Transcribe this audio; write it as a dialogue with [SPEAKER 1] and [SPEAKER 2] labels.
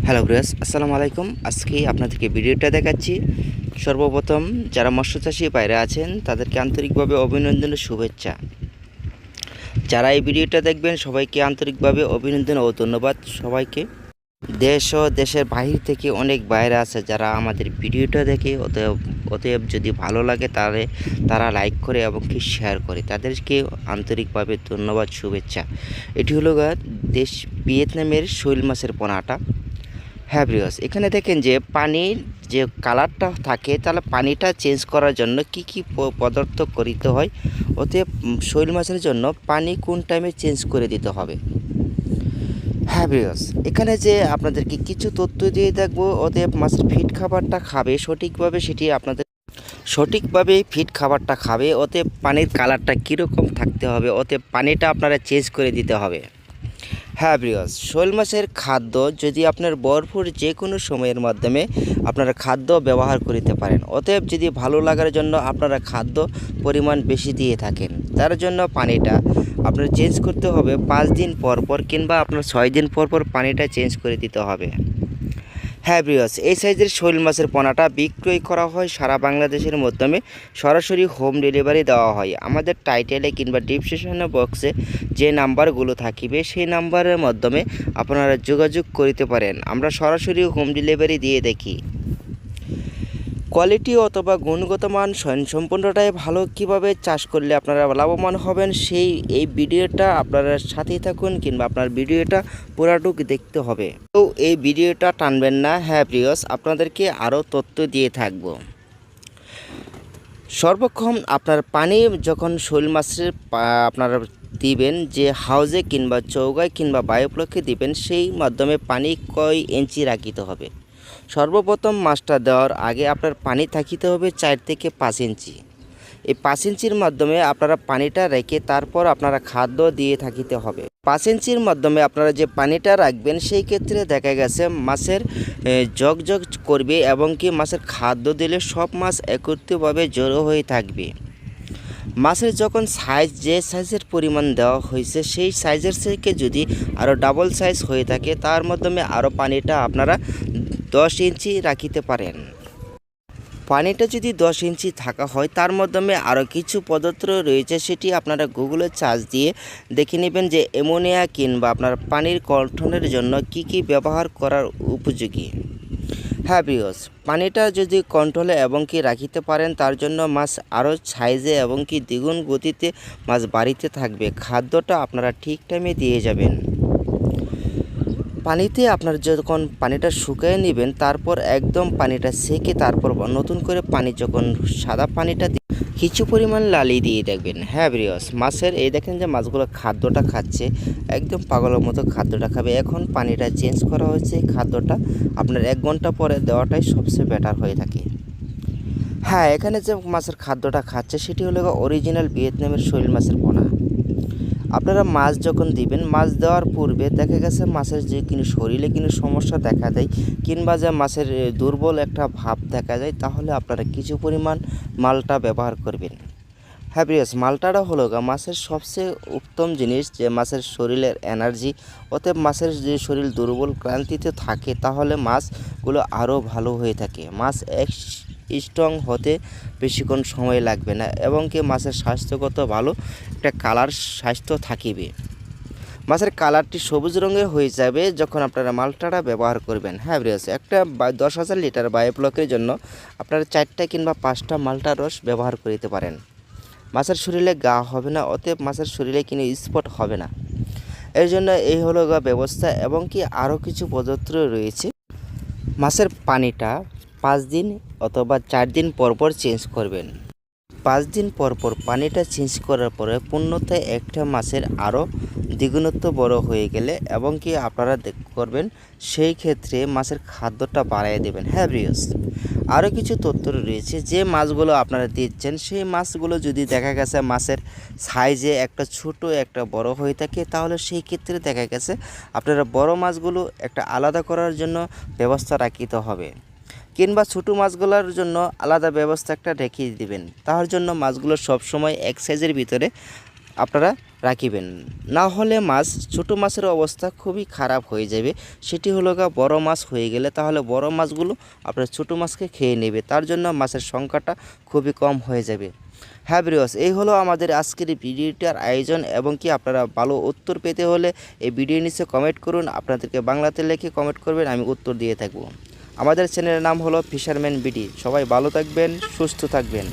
[SPEAKER 1] Hello ব্রিয়াস আসসালামু আলাইকুম। আজকে আপনাদেরকে ভিডিওটা দেখাচ্ছি। সর্বপ্রথম যারা মৎস্য চাষী বাইরে আছেন, তাদেরকে আন্তরিকভাবে অভিনন্দন ও শুভেচ্ছা। যারা এই ভিডিওটা দেখবেন, সবাইকে আন্তরিকভাবে অভিনন্দন ও ধন্যবাদ। সবাইকে দেশ ও দেশের বাহির থেকে অনেক বাইরে আছে যারা আমাদের ভিডিওটা দেখে, অতএব অতএব যদি ভালো লাগে তাহলে তারা লাইক করে এবং কি শেয়ার করে। তাদেরকে আন্তরিকভাবে ধন্যবাদ, শুভেচ্ছা। এটি হলো দেশ ভিয়েতনামের শৈল মাছের পোনাটা। হ্যাঁ ব্রিয়স এখানে দেখেন যে পানির যে কালারটা থাকে, তাহলে পানিটা চেঞ্জ করার জন্য কি কি পদার্থ করিতে হয়? ওতে শৈল মাছের জন্য পানি কোন টাইমে চেঞ্জ করে দিতে হবে? হ্যাঁ ব্রিয়স এখানে যে আপনাদেরকে কিছু তথ্য দিয়ে দেখব ওতে মাছের ফিট খাবারটা খাবে, সঠিকভাবে সেটি আপনাদের, সঠিকভাবে ফিট খাবারটা খাবে ওতে পানির কালারটা কীরকম থাকতে হবে ওতে পানিটা আপনারা চেঞ্জ করে দিতে হবে। হ্যাঁ ব্রিয়স শোল মাছের খাদ্য যদি আপনার ভরপুর যে কোনো সময়ের মাধ্যমে আপনারা খাদ্য ব্যবহার করিতে পারেন, অতএব যদি ভালো লাগার জন্য আপনারা খাদ্য পরিমাণ বেশি দিয়ে থাকেন, তার জন্য পানিটা আপনার চেঞ্জ করতে হবে পাঁচ দিন পর পর কিংবা আপনার ছয় দিন পর পর পানিটা চেঞ্জ করে দিতে হবে। হ্যাঁ ব্রিয়স এই সাইজের শৈল মাছের পোনাটা বিক্রয় করা হয় সারা বাংলাদেশের মাধ্যমে। সরাসরি হোম ডেলিভারি দেওয়া হয়। আমাদের টাইটেলে কিংবা ডিসক্রিপশনে বক্সে যে নাম্বারগুলো থাকিবে, সেই নাম্বারের মাধ্যমে আপনারা যোগাযোগ করিতে পারেন। আমরা সরাসরি হোম ডেলিভারি দিয়ে দেখি। কোয়ালিটি অথবা গুণগত মান সম্পূর্ণটাই ভালো, কীভাবে চাষ করলে আপনারা লাভবান হবেন সেই, এই ভিডিওটা আপনারা সাথেই থাকুন কিংবা আপনার ভিডিওটা পুরাটুক দেখতে হবে। তো এই ভিডিওটা টানবেন না হ্যাঁ প্রিয়স আপনাদেরকে আরও তথ্য দিয়ে থাকব। সর্বক্ষণ আপনার পানি যখন শৈল মাছের আপনারা দিবেন যে হাউজে কিংবা চৌগায় কিংবা বায়োপ্লকে দিবেন, সেই মাধ্যমে পানি কয় ইঞ্চি রাখিতে হবে? সর্বপ্রথম মাছটা দেওয়ার আগে আপনার পানি থাকিতে হবে চার থেকে পাঁচ ইঞ্চি। এই পাঁচ ইঞ্চির মাধ্যমে আপনারা পানিটা রেখে তারপর আপনারা খাদ্য দিয়ে থাকিতে হবে। পাঁচ ইঞ্চির মাধ্যমে আপনারা যে পানিটা রাখবেন, সেই ক্ষেত্রে দেখা গেছে মাছের জগ জগ করবে এবং কি মাছের খাদ্য দিলে সব মাছ একত্রিতভাবে জড়ো হয়ে থাকবে। মাছের যখন সাইজ যে সাইজের পরিমাণ দেওয়া হয়েছে, সেই সাইজের থেকে যদি আরও ডাবল সাইজ হয়ে থাকে, তার মাধ্যমে আরও পানিটা আপনারা দশ ইঞ্চি রাখিতে পারেন। পানিটা যদি দশ ইঞ্চি থাকা হয়, তার মাধ্যমে আরও কিছু পদার্থ রয়েছে, সেটি আপনারা গুগলে চার্জ দিয়ে দেখে নেবেন যে অ্যামোনিয়া কিংবা আপনার পানির গঠনের জন্য কি কি ব্যবহার করার উপযোগী। হ্যাঁ বিয়স। পানিটা যদি কন্ট্রোলে এবং কি রাখিতে পারেন, তার জন্য মাছ আরও সাইজে এবং কি দ্বিগুণ গতিতে মাছ বাড়িতে থাকবে। খাদ্যটা আপনারা ঠিক টাইমে দিয়ে যাবেন। পানিতে আপনার যখন পানিটা শুকিয়ে নেবেন, তারপর একদম পানিটা সেকে তারপর নতুন করে পানি, যখন সাদা পানিটা কিছু পরিমাণ লালি দিয়ে দেখবেন। হ্যাঁ ব্রিয়স মাছের এই দেখেন যে মাছগুলো খাদ্যটা খাচ্ছে, একদম পাগলের মতো খাদ্যটা খাবে। এখন পানিটা চেঞ্জ করা হয়েছে খাদ্যটা আপনার এক ঘণ্টা পরে দেওয়াটাই সবচেয়ে বেটার হয়ে থাকে। হ্যাঁ এখানে যে মাছের খাদ্যটা খাচ্ছে, সেটি হলো অরিজিনাল ভিয়েতনামের শৈল মাছের পোনা। আপনারা মাছ যখন দিবেন, মাছ দেওয়ার পূর্বে দেখা গেছে মাছের যে কিন্তু শরীরে কিন্তু সমস্যা দেখা দেয়, কিংবা যে মাছের দুর্বল একটা ভাব দেখা যায় তাহলে আপনারা কিছু পরিমাণ মালটা ব্যবহার করবেন। হ্যাঁ প্রিয়াস মালটাটা হলো মাছের সবচেয়ে উত্তম জিনিস যে মাছের শরীরের এনার্জি, অতএব মাছের যে শরীর দুর্বল ক্লান্তিতে থাকে, তাহলে মাছগুলো আরও ভালো হয়ে থাকে। মাছ এক স্ট্রং হতে বেশিক্ষণ সময় লাগবে না এবং কি মাছের স্বাস্থ্যগত ভালো, একটা কালার স্বাস্থ্য থাকিবে। মাছের কালারটি সবুজ রঙের হয়ে যাবে যখন আপনারা মালটাটা ব্যবহার করবেন। হ্যাঁ ব্রিয়াস একটা দশ হাজার লিটার বায়োপ্লকের জন্য আপনারা চারটা কিংবা পাঁচটা মালটার রস ব্যবহার করিতে পারেন। মাছের শরীরে গা হবে না, অতএব মাছের শরীরে কিন্তু স্পট হবে না। এর জন্য এই হলো ব্যবস্থা এবং কি আরও কিছু পদার্থ রয়েছে। মাছের পানিটা পাঁচ দিন অথবা চার দিন পর পর চেঞ্জ করবেন। পাঁচ দিন পর পর পানিটা চেঞ্জ করার পরে পূর্ণতায় একটা মাছের আরও দ্বিগুণত্ব বড় হয়ে গেলে এবং কি আপনারা করবেন, সেই ক্ষেত্রে মাছের খাদ্যটা বাড়াই দেবেন। হ্যাঁ ব্রিয়স আরও কিছু তথ্য রয়েছে, যে মাছগুলো আপনারা দিচ্ছেন, সেই মাছগুলো যদি দেখা গেছে মাছের সাইজে একটা ছোট, একটা বড় হয়ে থাকে, তাহলে সেই ক্ষেত্রে দেখা গেছে আপনারা বড় মাছগুলো একটা আলাদা করার জন্য ব্যবস্থা রাখিতে হবে। কিংবা ছোটো মাছগুলোর জন্য আলাদা ব্যবস্থা একটা রেখে দিবেন। তার জন্য মাছগুলো সবসময় এক সাইজের ভিতরে আপনারা রাখিবেন। না হলে মাছ, ছোট মাছের অবস্থা খুবই খারাপ হয়ে যাবে। সেটি হলো গা বড় মাছ হয়ে গেলে তাহলে বড় মাছগুলো আপনার ছোট মাছকে খেয়ে নেবে। তার জন্য মাছের সংখ্যাটা খুবই কম হয়ে যাবে। হ্যাঁ ব্রিয়স এই হলো আমাদের আজকের ভিডিওটার আয়োজন এবং কি আপনারা ভালো উত্তর পেতে হলে এই ভিডিও নিচে কমেন্ট করুন। আপনাদেরকে বাংলাতে লিখে কমেন্ট করবেন, আমি উত্তর দিয়ে থাকব। আমাদের চ্যানেলের নাম হলো ফিশারম্যান বিডি। সবাই ভালো থাকবেন সুস্থ থাকবেন।